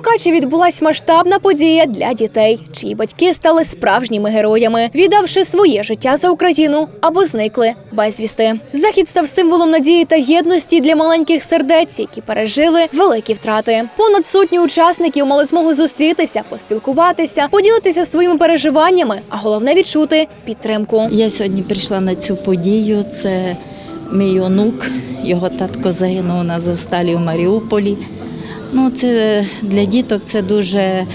Мукачі відбулась масштабна подія для дітей, чиї батьки стали справжніми героями, віддавши своє життя за Україну або зникли безвісти. Захід став символом надії та єдності для маленьких сердець, які пережили великі втрати. Понад сотню учасників мали змогу зустрітися, поспілкуватися, поділитися своїми переживаннями, а головне відчути підтримку. Я сьогодні прийшла на цю подію. Це мій онук, його татко загинув на Зовсталі в Маріуполі. Ну, це для діток це дуже е,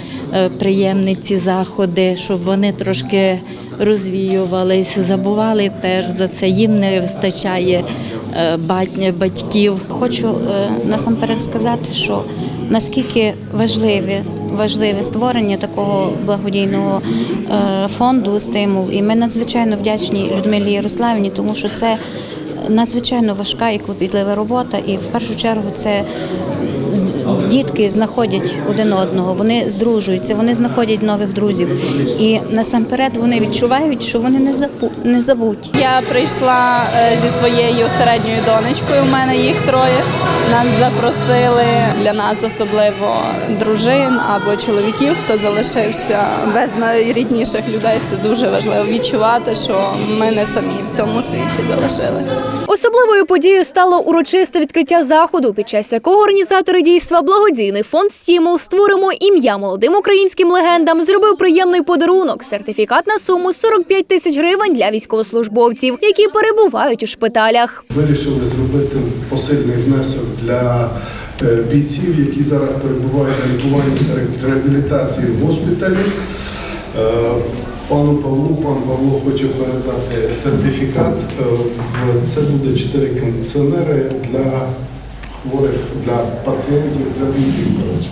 приємні ці заходи, щоб вони трошки розвіювались, забували теж за це. Їм не вистачає е, батьків. Хочу е, насамперед сказати, що наскільки важливе, важливе створення такого благодійного фонду стимул. І ми надзвичайно вдячні Людмилі Ярославівні, тому що це надзвичайно важка і клопітлива робота. І в першу чергу це з- дітки знаходять один одного, вони здружуються, вони знаходять нових друзів. І насамперед вони відчувають, що вони не забу- не забуті. Я прийшла е, зі своєю середньою донечкою. У мене їх троє. Нас запросили для нас особливо дружин або чоловіків, хто залишився без найрідніших людей. Це дуже важливо відчувати, що ми не самі в цьому світі залишились. Особливою подією стало урочисте відкриття заходу, під час якого організатори дійства благодійний фонд Стімул створимо ім'я молодим українським легендам. Зробив приємний подарунок сертифікат на суму 45 тисяч гривень для військовослужбовців, які перебувають у шпиталях. Вирішили зробити посильний внесок для е, бійців, які зараз перебувають на лікуванні та реабілітації в госпіталі. Е, Пану Павлу, пан Павло хоче передати сертифікат. Е, Це буде чотири кондиціонери для хворих, для пацієнтів, для бійців. коротше.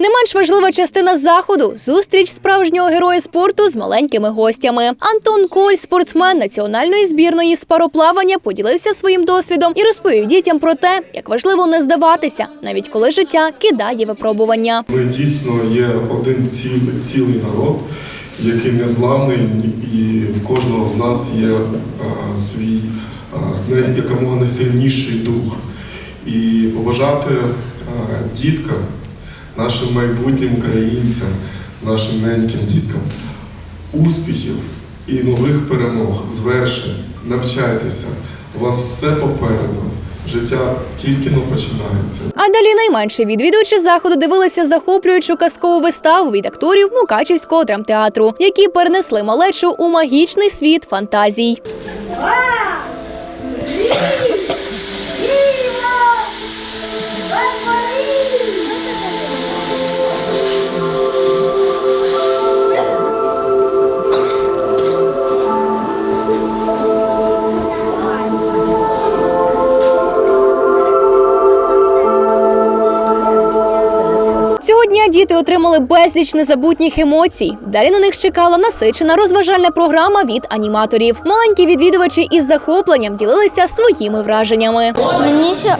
Не менш важлива частина заходу зустріч справжнього героя спорту з маленькими гостями. Антон Коль, спортсмен національної збірної з пароплавання, поділився своїм досвідом і розповів дітям про те, як важливо не здаватися, навіть коли життя кидає випробування. Ми дійсно є один цілий, цілий народ, який незламний, і в кожного з нас є а, свій а, якомога найсильніший дух. І побажати діткам, нашим майбутнім українцям, нашим неньким діткам успіхів і нових перемог, звершень, навчайтеся. У вас все попереду. Життя тільки но починається. А далі найменше відвідувачі заходу дивилися захоплюючу казкову виставу від акторів Мукачівського драмтеатру, які перенесли малечу у магічний світ фантазій. Yeah. діти отримали безліч незабутніх емоцій. Далі на них чекала насичена розважальна програма від аніматорів. Маленькі відвідувачі із захопленням ділилися своїми враженнями. Мені е,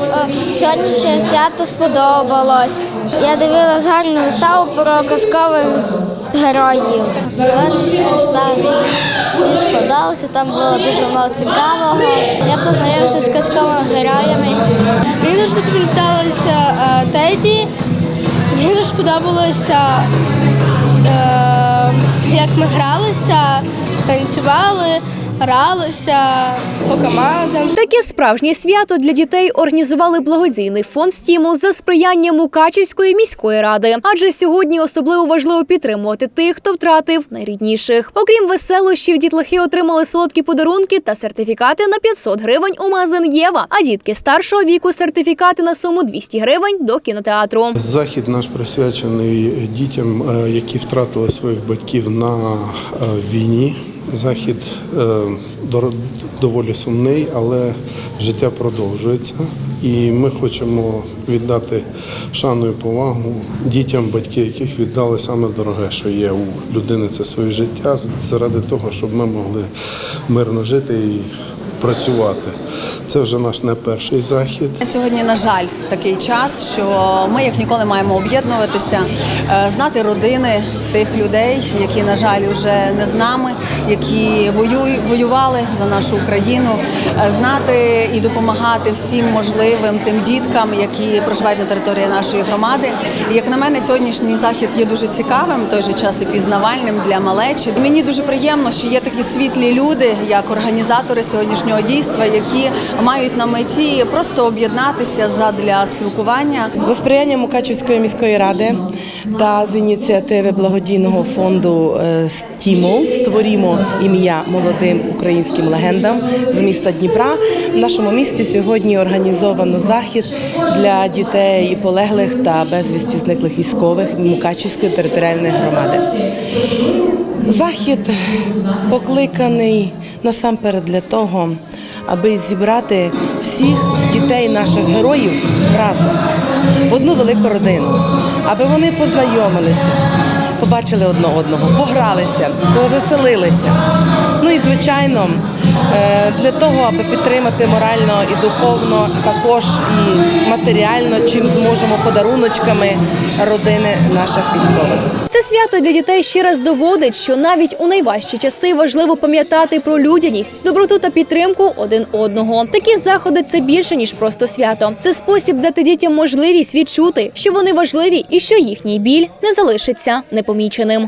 сьогоднішнє свято сподобалось. Я дивилась гарну виставу про казкових героїв. Сьогоднішня вистава мені сподобалося, там було дуже много цікавого. Я познайомився з казковими героями. Мені дуже запам'яталося е, Теді. Мені дуже сподобалося, е, як ми гралися, танцювали, гралися по командам. Таке справжнє свято для дітей організували благодійний фонд «Стімул» за сприяння Мукачівської міської ради. Адже сьогодні особливо важливо підтримувати тих, хто втратив найрідніших. Окрім веселощів, дітлахи отримали солодкі подарунки та сертифікати на 500 гривень у магазин Єва. А дітки старшого віку сертифікати на суму 200 гривень до кінотеатру. Захід наш присвячений дітям, е, які втратили своїх батьків на е, війні. Захід е, доволі сумний, але життя продовжується. І ми хочемо віддати шану і повагу дітям, батьки яких віддали саме дороге, що є у людини це своє життя, заради того, щоб ми могли мирно жити і працювати. Це вже наш не перший захід. Сьогодні, на жаль, такий час, що ми як ніколи маємо об'єднуватися, е, знати родини тих людей, які, на жаль, вже не з нами, які воюй, воювали за нашу Україну, е, знати і допомагати всім можливим тим діткам, які проживають на території нашої громади. І, як на мене, сьогоднішній захід є дуже цікавим, той же час і пізнавальним для малечі. Мені дуже приємно, що є такі світлі люди, як організатори сьогоднішнього дійства, які мають на меті просто об'єднатися задля спілкування. За сприяння Мукачівської міської ради та з ініціативи благодійного фонду е, «Стімул» створімо ім'я молодим українським легендам з міста Дніпра. В нашому місті сьогодні організовано захід для дітей полеглих та безвісті зниклих військових Мукачівської територіальної громади. Захід покликаний насамперед для того, аби зібрати всіх дітей наших героїв разом в одну велику родину, аби вони познайомилися, побачили одне одного, погралися, повеселилися. Ну і звичайно, е, для того, аби підтримати морально і духовно, також і матеріально, чим зможемо подаруночками родини наших військових. Це свято для дітей ще раз доводить, що навіть у найважчі часи важливо пам'ятати про людяність, доброту та підтримку один одного. Такі заходи це більше ніж просто свято. Це спосіб дати дітям можливість відчути, що вони важливі і що їхній біль не залишиться непоміченим.